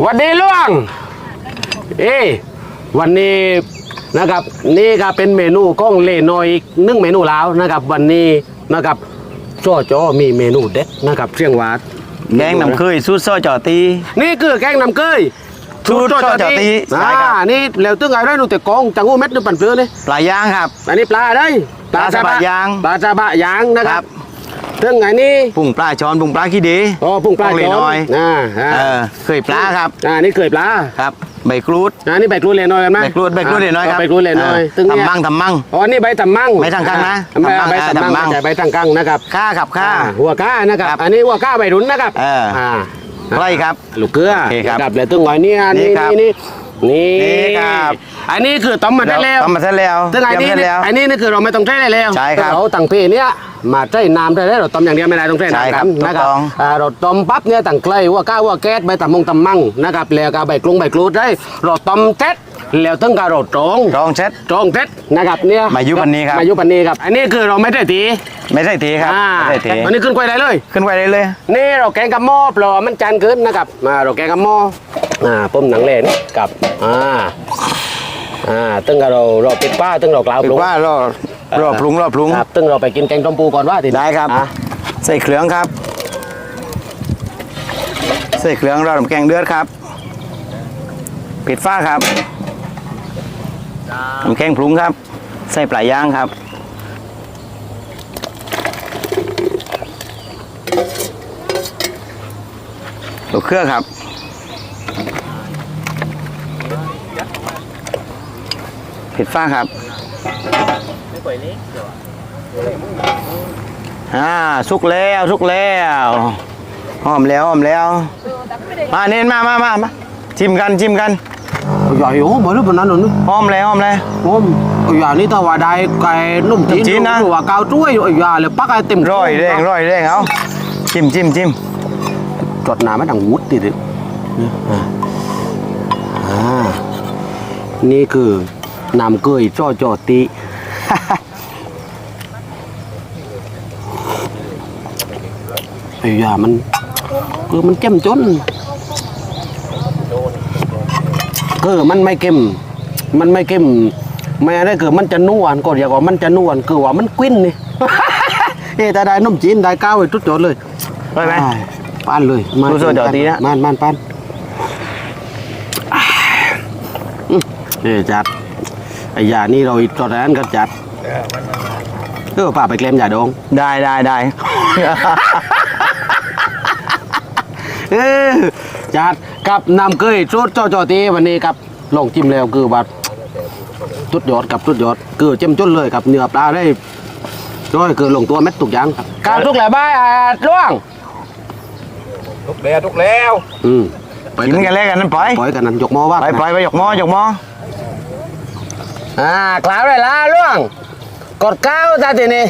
หวันดีล่วง เอ้วันนี้นะครับนี่ก็เป็นเมนูก้องเลนอยอีกหนึ่งเมนูแล้วนะครับ วันนี้นะครับจ้อจอมีเมนูเด็ดนะครับเชียงหวาดแกงน้ำเคยสูตรซอจอตีนี่คือแกงน้ำเกยสูตรจ้อจอตีใช่อ่าครับนี่แล้วตึ้งไงได้หนูแต่กองจังงูเม็ดดูปั่นเปลือนี่ปลาย่างครับ อันนี้ปลาได้ปลาซาบะยางปลาซาบะยางนะคครัรั บบตึ้งไงนี่ปุ้งปลาช้อนปุ้งปลาขี้ดีอ๋อพุ่งปลาต้องเลจน้อยอ่าอ่าเออเคยปลาครับอ่านี่เคยปลาครับใบกรูดอ่านี่ใบกรูดเลนอยกันไหมใบกรูดใบกรูดเล็กน้อยครับใบกรูดเลนอยเออตึ้งเนี่ยทำมั่งทำมั่งอ๋อนี่ใบตำมั่งใบตำกั้งนะอ่าใบตำมั่งตำมั่งเออตำมั่งใช่ใบตำกั้งนะครับค่าครับค่าอ่าหัวก้านะครับครับ อันนี้หัวก้าใบรุนนะครับเอออ่อ่าไรครับลูกเกลือโอเคครับนะแล้วตึ้งหอยเนี่ยนี่นี่ครับนี่ นี่นี่ครับ อันนี้คือต้มมาได้แล้วทำมาเสร็จแล้วตึ้งอันเตรีนี้ยมเสร็จแล้วอันนี้นี่คือเราไม่ต้องใช้อะไรแล้วใช่ครับเราตั้งเพเนี่ยมาใช้น้ำได้แล้วเราต้มอย่างเดียวไม่ได้ต้องใช้ใช่น้ำครับกันนะครับถูกต้องอ่าเราต้มปั๊บเนี่ยตั้งไกลหัวก้าหัวแก๊สใบตำมงตำมั่งนะครับแล้วก็ใบกรุงใบกรูดได้เราต้มเซ็ตแล้วตึ้งกับเราตรงรองเช็ดตรงเซ็ตนะครับเนี่ยมายุปันนี้ครับมายุปันนี้ครับ อันนี้คือเราไม่ได้ตีไม่ใช่ตีครับอ่าไม่ใช่ตีอันนี้ขึ้นไกวได้เลย ขึ้นไว้ได้เลย นี่เราแกงกับหม้อปลอมันจานขึ้นนะครับมาเราแกงกับหม้อ อ่าปุ่มหนังเลนกับอ่าอ่าตึ้งกับเราเราปิดป้าตึ้งเรากล่าวหปรืรุองว่ารอรอปรุงรอปรุงครับตึ้งเราไปกินแกงต้มปูก่อนว่าทีได้ครับอะใส่เครื่องครับ ใส่เครื่องรอน้ำแกงเดือดครับปิดฝ้าครับน้ำแกงปรุงครับ ใส่ปลาย่างครับลูกเครือครับ ปิดฝ้าครับอ่าสุกแล้วสุกแล้วหอมแล้วหอมแล้วมาเน้นมามามามาชิมกันชิมกันใหญ่โอ้บ่รู้ปานนั้นหนูหอมแล้วหอมแล้วโอ้ยอย่านี่ถ้าว่าได้ไก่นุ่มจีนจีนนะหรือว่าเกาจ้วยอย่าเลยปักไอ้เต็มร่อยแรงร่อยแรงเอาชิมชิมชิมจดน้ำไม่ดังวุ้ดติดเลยอ่าอ่านี่คือ น้ำเกยจ้อจอติไอ้ยามันคือมันเจ้มจนคือมันไม่เค็มมันไม่เค็มไม่ได้คือมันจะนวลก็เรียกว่ามันจะนวลคือว่ามันกวิ้นนี่เอ้แต่ได้นมจีนได้ก้าวไอ้ทุกจดเลยร่อยไหมอ้ายปานเลยมารู้สึกเดี๋ยวดีนะมันมันปานอ้ายอื้อนี่จัด ไอ้ยานี่เราตอนนั้นก็จัดเออป่าไปเกลมยาดองได้ได้ได้ เออจัดกับนำเกยชุดเจ้าจอตีวันนี้ครับลองจิ้มแล้วคือว่าสุดยอดกับสุดยอดคือเจ้มจนเลยกับเนื้อปลาได้ร้อยคือลงตัวเม็ดตุกอย่างครับการทุกแหล่บ้ายอ่าล่วงทุกแล้วทุกแล้วอืมไปกินกันแล้วกันนั่นปล่อยปล่อยกันนั้นยกหมอว่าไปปล่อยไปหยกหม้อหยกหม้อ อ่าคลาวได้ละล่วงกดเก้าตาทีนี้